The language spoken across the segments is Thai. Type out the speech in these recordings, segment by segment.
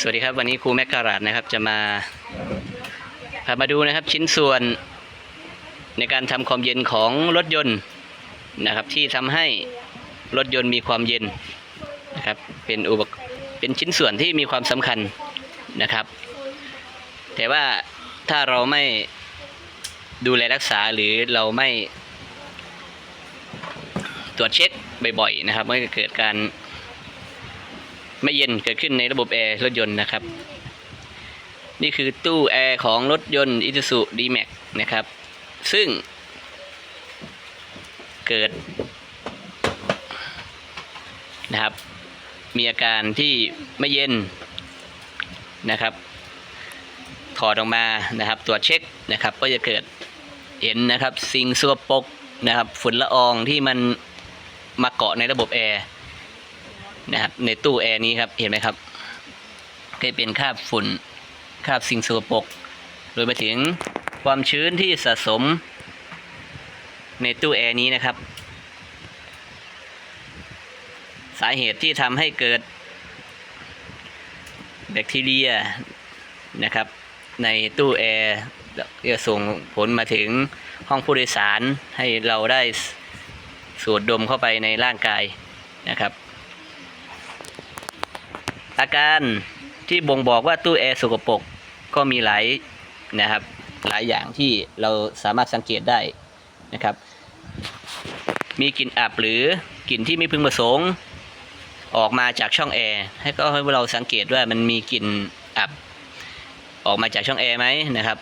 สวัสดีครับวันนี้ครูแมกการาดนะครับจะมาพามาดูนะครับชิ้นส่วนในการทำความเย็นของรถยนต์นะครับ ที่ทำให้รถยนต์มีความเย็นนะครับเป็นอุปเป็นชิ้นส่วนที่มีความสำคัญนะครับ แต่ว่าถ้าเราไม่ดูแลรักษาหรือเราไม่ตรวจเช็คบ่อยๆนะครับมันก็เกิดการ ไม่เย็นเกิดขึ้นในระบบแอร์รถยนต์นะครับ นี่คือตู้แอร์ของรถยนต์ Isuzu D-Max นะครับ ซึ่ง เกิดนะครับ มีอาการที่ไม่เย็นนะครับ ถอดออกมานะครับ ตรวจเช็คนะครับ ก็จะเกิดเห็นนะครับ สิ่งสกปรกนะครับ ฝุ่นละอองที่มันมาเกาะในระบบแอร์ นะครับในตู้แอร์นี้ครับเห็นไหมครับก็เป็นคราบฝุ่นคราบสิ่งสกปรกรวมไปถึงความชื้นที่สะสม ในตู้แอร์นี้นะครับ สาเหตุที่ทำให้เกิด แบคทีเรียนะครับ ในตู้แอร์จะส่งผลมาถึงห้องผู้โดยสารให้เราได้สูดดมเข้าไปในร่างกายนะครับ อาการที่บ่งบอกว่าตู้แอร์สกปรกก็มีหลายนะครับ หลายอย่างที่เราสามารถสังเกตได้นะครับ มีกลิ่นอับหรือกลิ่นที่ไม่พึงประสงค์ออกมาจากช่องแอร์ให้ก็ให้เราสังเกตว่ามันมีกลิ่นอับ ออกมาจากช่องแอร์ไหมนะครับ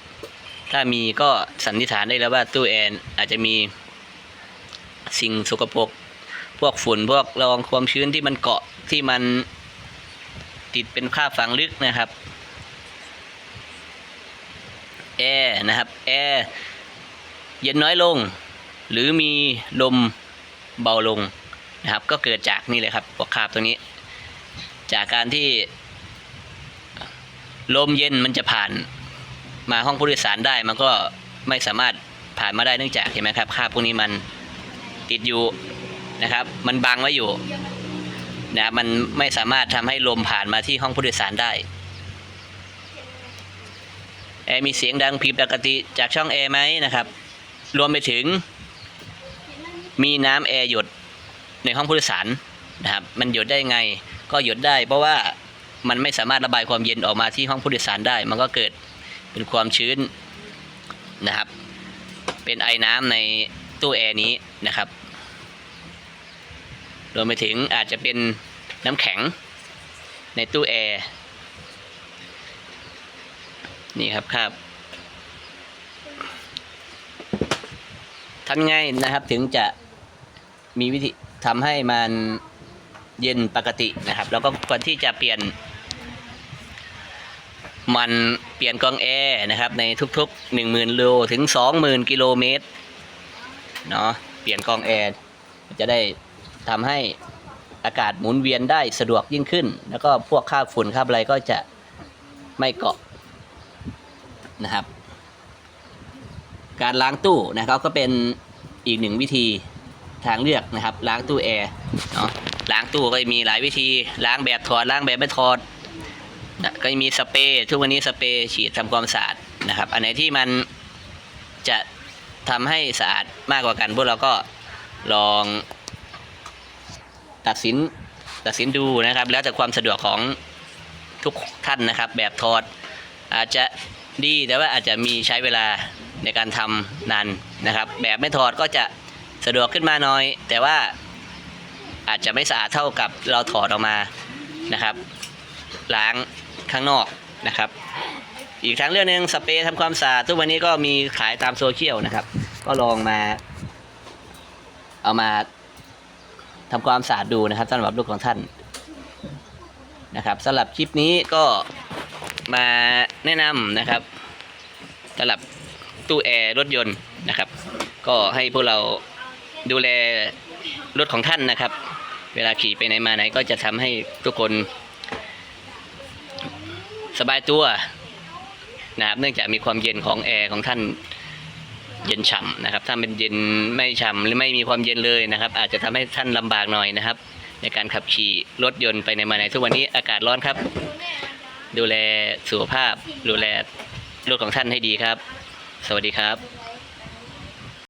ถ้ามีก็สันนิษฐานได้แล้วว่าตู้แอร์อาจจะมีสิ่งสกปรกพวกฝุ่นพวกละอองความชื้นที่มันเกาะที่มัน ติดเป็นค่าบฝังลึกนะครับแอร์นะครับแอร์เย็นน้อยลง หรือมีลมเบาลงนะครับ ก็เกิดจากนี่เลยครับพวกคาบตรงนี้ จากการที่ ลมเย็นมันจะผ่านมาห้องผู้โดยสารได้มันก็ไม่สามารถผ่านมาได้เนื่องจากเห็นไหมครับคาบพวกนี้มันติดอยู่นะครับ มันบังไว้อยู่ นะมันไม่สามารถทำให้ลมผ่านมาที่ห้องผู้โดยสารได้แอร์มีเสียงดังผิดปกติจากช่องแอร์ไหมนะครับ รวมไปถึง มีน้ำแอร์หยดในห้องผู้โดยสารนะครับ มันหยดได้ไงก็หยดได้ เพราะว่ามันไม่สามารถระบายความเย็นออกมาที่ห้องผู้โดยสารได้ มันก็เกิดเป็นความชื้นนะครับ เป็นไอน้ำในตู้แอร์นี้นะครับ รวมไปถึงอาจจะเป็นน้ำแข็งในตู้แอร์นี่ครับครับทำยังไงนะครับถึงจะมีวิธีทำให้มันเย็นปกตินะครับ แล้วก็ก่อนที่จะเปลี่ยน มันเปลี่ยนกองแอร์นะครับ ในทุกๆ 1 0,000โลถึง 20,000 กิโลเมตรเนาะเปลี่ยนกองแอร์จะได้ ทำให้อากาศหมุนเวียนได้สะดวกยิ่งขึ้น แล้วก็พวกคราฝุ่นคราอะไรก็จะไม่เกาะนะครับ การล้างตู้นะครับก็เป็นอีกหนึ่งวิธีทางเลือกนะครับ ล้างตู้แอร์เนาะล้างตู้ก็มีหลายวิธี ล้างแบบถอดล้างแบบไม่ถอดนะก็มีสเปรย์ทุกวันนี้สเปรย์ฉีดทำความสะอาดนะครับ อันไหนที่มันจะทำให้สะอาดมากกว่ากันพวกเราก็ลอง ตัดสินตัดสินดูนะครับ แล้วแต่ความสะดวกของทุกท่านนะครับ แบบถอดอาจจะดีแต่ว่าอาจจะมีใช้เวลาในการทำนานนะครับ แบบไม่ถอดก็จะสะดวกขึ้นมาหน่อย แต่ว่าอาจจะไม่สะอาดเท่ากับเราถอดออกมานะครับล้างข้างนอกนะครับ อีกทางเรื่องหนึ่งสเปรย์ทำความสะอาดทุกวันนี้ก็มีขายตามโซเชียลนะครับ ก็ลองมา เอามา ทำความสะอาดดูนะครับสำหรับลูกของท่านนะครับสำหรับคลิปนี้ก็มาแนะนำนะครับสำหรับตู้แอร์รถยนต์นะครับ ก็ให้พวกเราดูแลรถของท่านนะครับ เวลาขี่ไปไหนมาไหนก็จะทำให้ทุกคน สบายตัวนะครับเนื่องจากมีความเย็นของแอร์ของท่าน เย็นฉ่ำนะครับ ถ้าเป็นเย็นไม่ฉ่ำหรือไม่มีความเย็นเลยนะครับ อาจจะทำให้ท่านลำบากหน่อยนะครับ ในการขับขี่รถยนต์ไปในมาไหนทุกวันนี้อากาศร้อนครับ ดูแลสุขภาพ ดูแลรถของท่านให้ดีครับ สวัสดีครับ